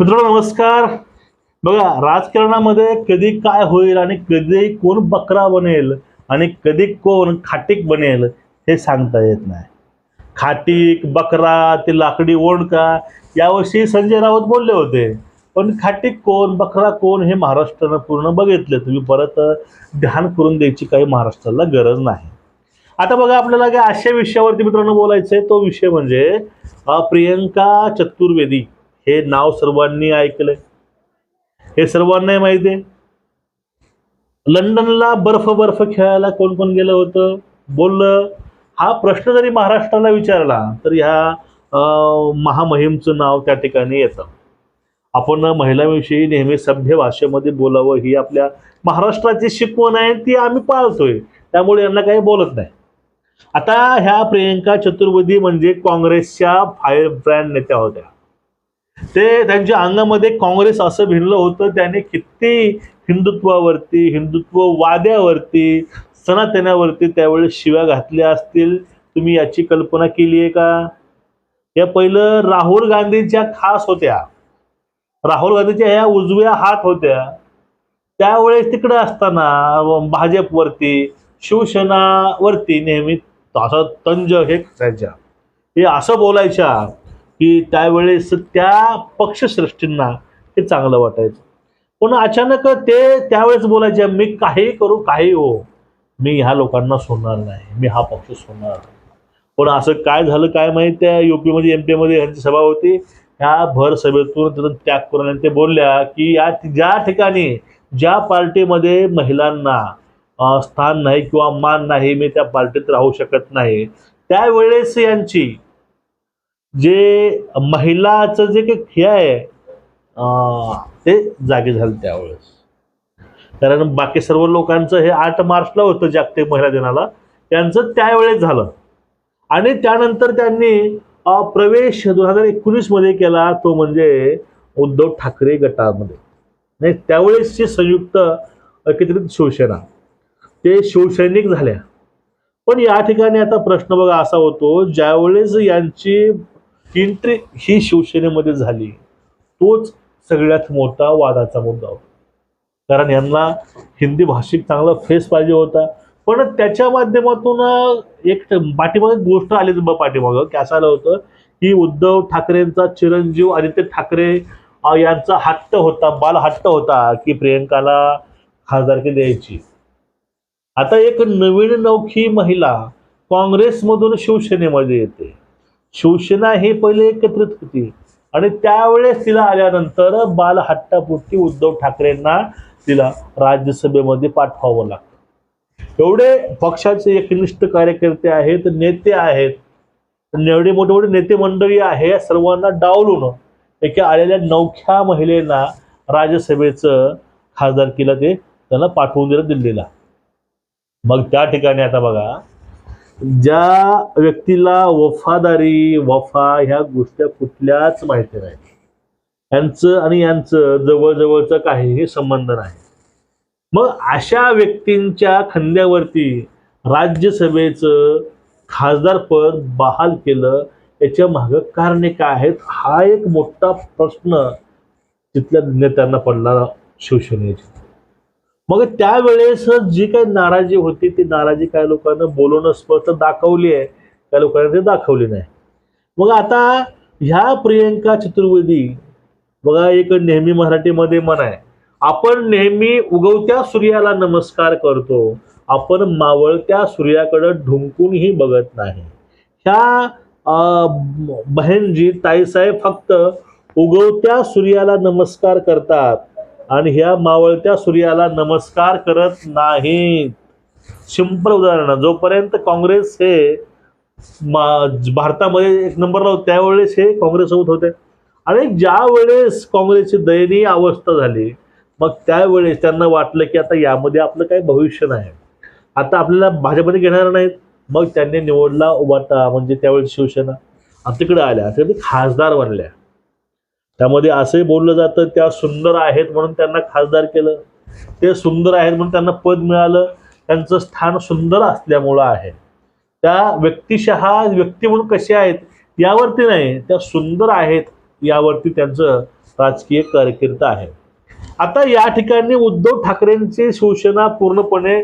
मित्रांनो नमस्कार. बघा राजकारणामध्ये कधी काय होईल आणि कधी कोण बकरा बनेल आणि कधी कोण खाटीक बनेल हे सांगता येत नाही. खाटीक बकरा ते लाकडी ओंडका यावर्षी संजय राऊत बोलले होते पण खाटीक कोण बकरा कोण हे महाराष्ट्रानं पूर्ण बघितलं. तुम्ही परत ध्यान करून द्यायची काही महाराष्ट्राला गरज नाही. आता बघा आपल्याला काय अशा विषयावरती मित्रांनो बोलायचं आहे तो विषय म्हणजे प्रियंका चतुर्वेदी. हे नाव सर्वांनी ऐकलंय. हे सर्वांना माहिती आहे? लंडनला बर्फ बर्फ खेळायला कोण कोण गेलं होतं? बोललं हा प्रश्न जरी महाराष्ट्राला विचारला तर ह्या महामहिमचं नाव त्या ठिकाणी येतं. आपण महिलांविषयी नेहमी सभ्य भाषेमध्ये बोलावं ही आपल्या महाराष्ट्राची शिकवण आहे ती आम्ही पाळतोय. त्यामुळे यांना काही बोलत नाही. आता ह्या प्रियंका चतुर्वेदी म्हणजे काँग्रेसच्या फायर ब्रँड नेत्या होत्या. ते त्यांच्या अंगामध्ये काँग्रेस असं भिनलं होतं त्याने किती हिंदुत्वावरती हिंदुत्व वाद्यावरती सनातनावरती त्यावेळेस शिव्या घातल्या असतील? तुम्ही याची कल्पना केली आहे का? या पहिलं राहुल गांधीच्या खास होत्या. राहुल गांधीच्या ह्या उजव्या हात होत्या. त्यावेळेस तिकडे असताना भाजपवरती शिवसेनावरती नेहमी असा तंज हे करायच्या. हे असं बोलायच्या. की त्यावेळेस त्या पक्षश्रेष्ठींना हे चांगलं वाटायचं. पण अचानक ते त्यावेळेस बोलायचे मी काही करू काही हो. मी ह्या लोकांना सोडणार नाही. मी हा पक्ष सोडणार नाही. पण असं काय झालं काय माहीत त्या युपीमध्ये एम पीमध्ये यांची सभा होती. ह्या भर सभेतून तिथून त्याग करून ते बोलल्या की या ज्या ठिकाणी ज्या पार्टीमध्ये महिलांना स्थान नाही किंवा मान नाही मी त्या पार्टीत राहू शकत नाही. त्यावेळेस यांची जे महिलाचं जे काही हे आहे ते जागे झाले त्यावेळेस. कारण बाकी सर्व लोकांचं हे आठ मार्चला होतं जागतिक महिला दिनाला. त्यांचं त्यावेळेस झालं. आणि त्यानंतर त्यांनी प्रवेश दोन हजार एकोणीसमध्ये केला तो म्हणजे उद्धव ठाकरे गटामध्ये. नाही त्यावेळेसची संयुक्त एकत्रित शिवसेना. ते शिवसैनिक झाल्या. पण या ठिकाणी आता प्रश्न बघा असा होतो ज्यावेळेस यांची एंट्री ही शिवसेनेमध्ये झाली. तोच सगळ्यात मोठा वादाचा मुद्दा होता. कारण यांना हिंदी भाषिक चांगला फेस पाहिजे होता. पण त्याच्या माध्यमातून एक पाठीमागे गोष्ट आली ब पाठीमागं की असं आलं होतं की उद्धव ठाकरेंचा चिरंजीव आदित्य ठाकरे यांचा हट्ट होता बाल हट्ट होता की प्रियंकाला खासदारकी द्यायची. आता एक नवीन नौखी महिला काँग्रेसमधून शिवसेनेमध्ये येते. शिवसेना ही पहिले एकत्रित होती. आणि त्यावेळेस तिला आल्यानंतर बाल उद्धव ठाकरेंना तिला राज्यसभेमध्ये पाठवावं लागतं. एवढे पक्षाचे एकनिष्ठ कार्यकर्ते आहेत नेते आहेत. एवढे मोठे मोठे नेते मंडळी आहे सर्वांना डावलून एका आलेल्या नवख्या महिलेला राज्यसभेचं खासदारकीला ते त्यांना पाठवून दिलं दिल्लीला. मग त्या ठिकाणी आता बघा ज्या व्यक्तीला वफादारी वफा ह्या गोष्टी कुठल्याच माहिती नाही यांचं आणि यांचं जवळजवळचं काहीही संबंध नाही. मग अशा व्यक्तींच्या खांद्यावरती राज्यसभेचं खासदारपद बहाल केलं याच्या मागं कारणे काय आहेत? हा एक मोठा प्रश्न तिथल्या नेत्यांना पडला शिवसेनेच्या मग त्यावेळेस जी काही नाराजी होती ती नाराजी काही लोकांना बोलवणं स्पष्ट दाखवली आहे त्या लोकांना ते दाखवली नाही. मग आता ह्या प्रियंका चतुर्वेदी बघा एक नेहमी मराठीमध्ये म्हण आहे आपण नेहमी उगवत्या सूर्याला नमस्कार करतो. आपण मावळत्या सूर्याकडे ढुंकूनही बघत नाही. ह्या बहनजी ताईसाहेब फक्त उगवत्या सूर्याला नमस्कार करतात. आणि ह्या मावळत्या सूर्याला नमस्कार करत नाहीत. सिंपल उदाहरण जोपर्यंत काँग्रेस हे मा- भारतामध्ये एक नंबरला होते त्यावेळेस हे काँग्रेस होत होते. आणि ज्या वेळेस काँग्रेसची दयनीय अवस्था झाली मग त्यावेळेस त्यांना वाटलं की आता यामध्ये आपलं काही भविष्य नाही. आता आपल्याला भाजपमध्ये घेणार नाहीत. मग त्यांनी निवडला वाटा म्हणजे त्यावेळेस शिवसेना. तिकडे आल्या तिकडे खासदार बनल्या. त्यामध्ये असंही बोललं जातं त्या सुंदर आहेत म्हणून त्यांना खासदार केलं. ते सुंदर आहेत म्हणून त्यांना पद मिळालं. त्यांचं स्थान सुंदर असल्यामुळं आहे. त्या व्यक्तिशः व्यक्ती म्हणून कसे आहेत यावरती नाही. त्या सुंदर आहेत यावरती त्यांचं राजकीय कारकीर्द आहे. आता या ठिकाणी उद्धव ठाकरेंची शिवसेना पूर्णपणे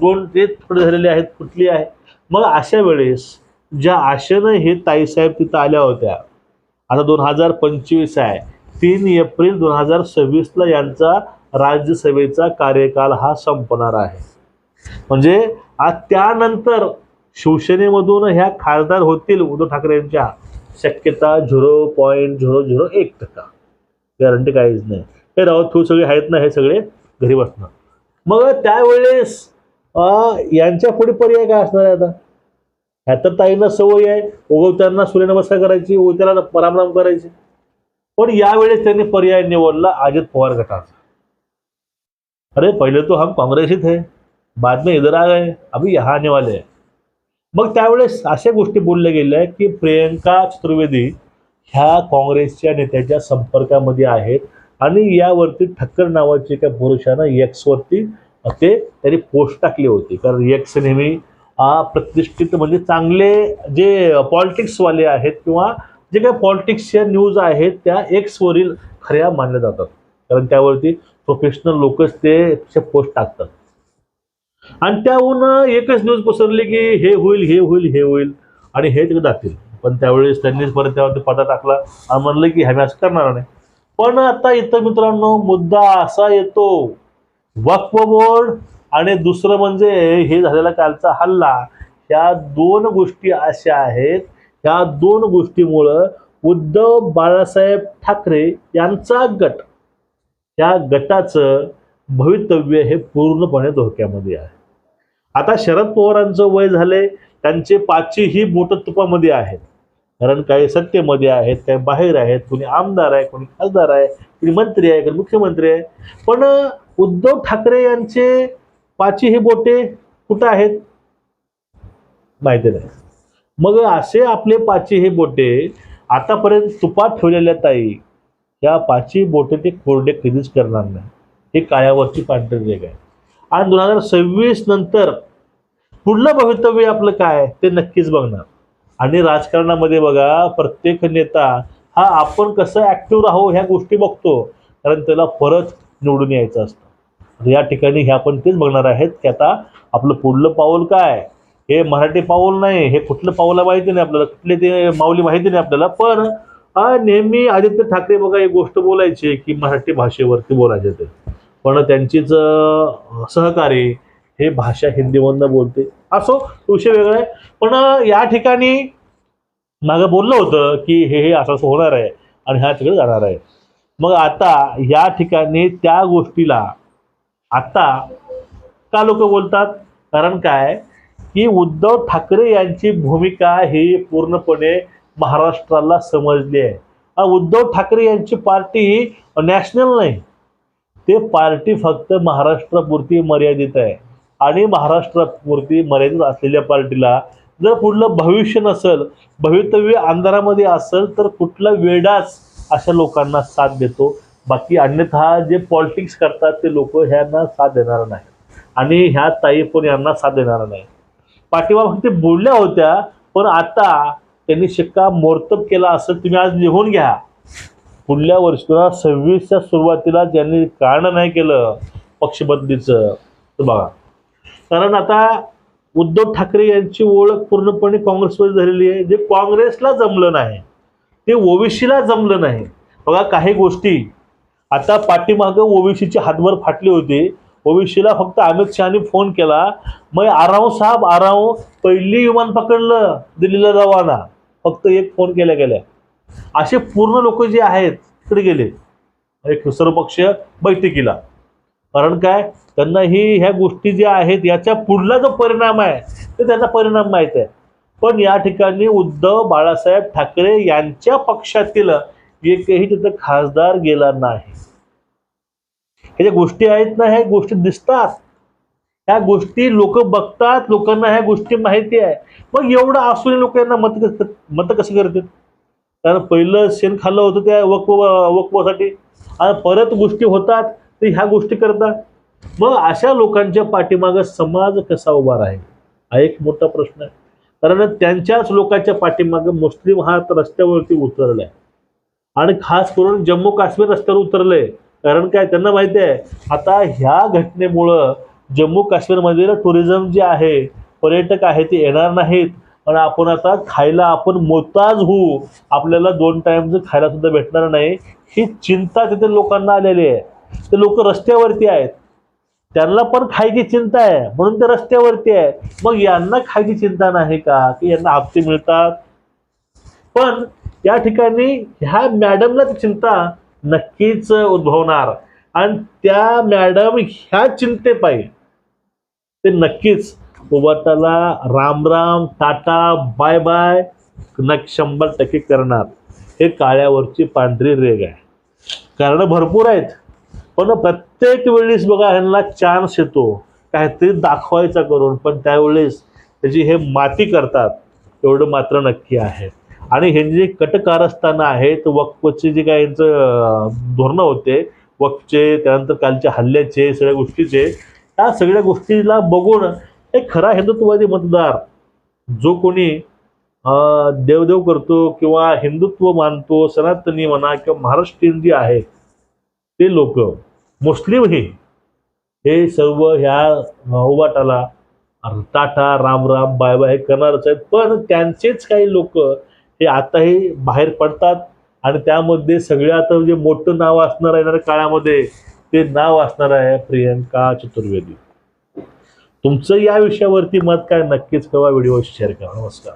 दोन ते थोडे झालेले आहेत कुठली आहे. मग अशा वेळेस ज्या आशेनं हे ताईसाहेब तिथं आल्या होत्या आता दोन हजार पंचवीस आहे. तीन एप्रिल दोन हजार सव्वीसला यांचा राज्यसभेचा कार्यकाल हा संपणार आहे. म्हणजे त्यानंतर शिवसेनेमधून ह्या खासदार होतील उद्धव ठाकरे यांच्या. शक्यता झिरो पॉईंट झिरो झिरो एक टक्का. गॅरंटी काहीच नाही. हे राऊत थू सगळे आहेत ना हे सगळे घरी बसणार. मग त्यावेळेस यांच्या पुढे पर्याय काय असणार आहे आता? ह्या तर ताईंना सवय आहे. उगवत्यांना सूर्यनमस्कार करायची उगवत्याला परामराम करायची. पण यावेळेस त्यांनी पर्याय निवडला अजित पवार गटाचा. अरे पहिले तो हम काँग्रेस ही बाद में इधर आ गए अभी यहाँ आने वाले हैं. मग त्यावेळेस अशा गोष्टी बोलल्या गेल्या की प्रियंका चतुर्वेदी ह्या काँग्रेसच्या नेत्याच्या संपर्कामध्ये आहेत आणि यावरती ठक्कर नावाची एका पुरुषानं एक्सवरती ते त्यांनी पोस्ट टाकली होती. कारण एक्स नेहमी प्रतिष्ठित म्हणजे चांगले जे पॉलिटिक्सवाले आहेत किंवा जे काही पॉलिटिक्सच्या न्यूज आहेत त्या एक्सवरील खऱ्या मानल्या जातात. कारण त्यावरती प्रोफेशनल लोकच ते पोस्ट टाकतात. आणि त्याहून एकच न्यूज पसरली की हे होईल हे होईल हे होईल आणि हे तिकडे जातील. पण त्यावेळेस त्यांनीच परत त्यावरती पता टाकला आणि म्हणलं की ह्या असं करणार नाही. पण आता इथं मित्रांनो मुद्दा असा येतो. वक्फ बोर्ड आणि दुसरं म्हणजे हे झालेला कालचा हल्ला. ह्या दोन गोष्टी अशा आहेत. ह्या दोन गोष्टीमुळं उद्धव बाळासाहेब ठाकरे यांचा गट या गटाचं भवितव्य हे पूर्णपणे धोक्यामध्ये आहे. आता शरद पवारांचं वय झाले त्यांचे पाचही मोठं तुपामध्ये आहेत. कारण काही सत्तेमध्ये आहेत काही बाहेर आहेत कोणी आमदार आहे कोणी खासदार आहे कोणी मंत्री आहे कोणी मुख्यमंत्री आहे. पण उद्धव ठाकरे यांचे पाचही बोटे कुठं आहेत? माहिती नाही. मग असे आपले पाचही बोटे आतापर्यंत तुपात ठेवलेल्या ताई या पाची बोटे ते कोरडे कधीच करणार नाही. हे कायावरची पांढरी रेग आहे. आणि दोन हजार सव्वीस नंतर पुढलं भवितव्य आपलं काय? ते नक्कीच बघणार. आणि राजकारणामध्ये बघा प्रत्येक नेता हा आपण कसं ॲक्टिव्ह राहू ह्या गोष्टी बघतो. कारण त्याला परत निवडून यायचं असतं. या ठिकाणी हे आपण तेच बघणार आहेत की आता आपलं पुढलं पाऊल काय? हे मराठी पाऊल नाही हे कुठलं पाऊल माहिती नाही आपल्याला कुठले ते माऊली माहिती नाही आपल्याला पण नेहमी आदित्य ठाकरे बघा एक गोष्ट बोलायची की मराठी भाषेवरती बोलायचे ते. पण त्यांचीच सहकारी हे भाषा हिंदीमधनं बोलते. असो विषय वेगळा आहे. पण या ठिकाणी मागं बोललं होतं की हे हे असं असं होणार आहे आणि ह्या तिकडे जाणार आहे. मग आता या ठिकाणी त्या गोष्टीला आता का लोक बोलतात? कारण काय? की उद्धव ठाकरे यांची भूमिका ही पूर्णपणे महाराष्ट्राला समजली आहे. उद्धव ठाकरे यांची पार्टी ही नॅशनल नाही. ते पार्टी फक्त महाराष्ट्रापुरती मर्यादित आहे. आणि महाराष्ट्रापुरती मर्यादित असलेल्या पार्टीला जर पुढलं भविष्य नसेल भवितव्य अंधारामध्ये असेल तर कुठला वेडाच अशा लोकांना साथ देतो. बाकी अन्यथा जे पॉलिटिक्स करतात ते लोक ह्यांना साथ देणार नाही आणि ह्या ताई पण यांना साथ देणार नाही पाठीबा फक्त बोलल्या होत्या पण आता त्यांनी शिक्का मोर्तब केला असं तुम्ही आज लिहून घ्या. पुढल्या वर्षाला सव्वीसच्या सुरुवातीला ज्यांनी कारण नाही केलं पक्षबदलीचं तर बघा. कारण आता उद्धव ठाकरे यांची ओळख पूर्णपणे काँग्रेसमध्ये झालेली आहे. जे काँग्रेसला जमलं नाही ते ओबीसीला जमलं नाही. बघा काही गोष्टी. आता पाठीमागं ओबीसीची हातभर फाटली होती. ओबीसीला फक्त अमित शहानी फोन केला. मग आराव साहेब आराव पहिली विमान पकडलं दिल्लीला रवाना फक्त एक फोन केल्या गेल्या. असे पूर्ण लोक जे आहेत तिकडे गेले. एक सर्वपक्षीय बैठकीला. कारण काय? त्यांना ही ह्या गोष्टी ज्या आहेत याच्या पुढला जो परिणाम आहे ते त्यांना परिणाम माहीत आहे. पण या ठिकाणी उद्धव बाळासाहेब ठाकरे यांच्या पक्षातील एकही तिथं खासदार गेला नाही. हे ज्या गोष्टी आहेत ना ह्या गोष्टी दिसतात. ह्या गोष्टी लोक बघतात लोकांना ह्या गोष्टी माहिती आहे. मग एवढं असून लोक यांना मत मत कसं करतात कारण पहिलं शेण खाल्लं होतं त्या वक्व वक्वासाठी आणि परत गोष्टी होतात ते ह्या गोष्टी करतात. मग अशा लोकांच्या पाठीमागं समाज कसा उभा राहील? हा एक मोठा प्रश्न आहे. कारण त्यांच्याच लोकांच्या पाठीमागं मुस्लिम हा आता रस्त्यावरती उतरलाय. आणि खास करून जम्मू काश्मीर रस्त्यावर उतरले. कारण काय त्यांना माहिती आहे आता ह्या घटनेमुळं जम्मू काश्मीरमधील टुरिझम जे आहे पर्यटक आहे ते येणार नाहीत. आणि आपण आता खायला आपण मोताज होऊ. आपल्याला दोन टाइमचं खायला सुद्धा भेटणार नाही. ही चिंता तिथे लोकांना आलेली आहे. ते लोक रस्त्यावरती आहेत. त्यांना पण खायची चिंता आहे. म्हणून ते रस्त्यावरती आहे. मग यांना खायची चिंता नाही का? की यांना हप्ते मिळतात. पण या ठिकाणी ह्या मॅडमला चिंता नक्कीच उद्भवणार. आणि त्या मॅडम ह्या चिंतेपायी ते नक्कीच उबाटाला Ram Ram tata bye bye नक्की शंभर टक्के करणार. हे काळ्यावरची पांढरी रेग आहे. कारण भरपूर आहेत. पण प्रत्येक वेळेस बघा ह्यांना चान्स येतो. काहीतरी दाखवायचा करून पण त्यावेळेस त्याची हे माती करतात. एवढं मात्र नक्की आहे. आणि हे जे कटकारस्थानं आहेत वक्फचे जे काय यांचं धोरणं होते वक्फचे त्यानंतर कालच्या हल्ल्याचे सगळ्या गोष्टीचे त्या सगळ्या गोष्टीला बघून एक खरा हिंदुत्ववादी मतदार जो कोणी देवदेव करतो किंवा हिंदुत्व मानतो सनातनी म्हणा किंवा महाराष्ट्रीयन जे आहे ते लोक मुस्लिमही हे सर्व ह्या उबाटाला tata Ram Ram bye bye हे करणारच आहेत. पण त्यांचेच काही लोक हे आताही बाहेर पडतात आणि त्यामध्ये सगळ्यात जे मोठं नाव असणार येणाऱ्या काळामध्ये ते नाव असणार आहे प्रियंका चतुर्वेदी. तुमचं या विषयावरती मत काय? नक्कीच कवा व्हिडिओ शेअर करा. नमस्कार.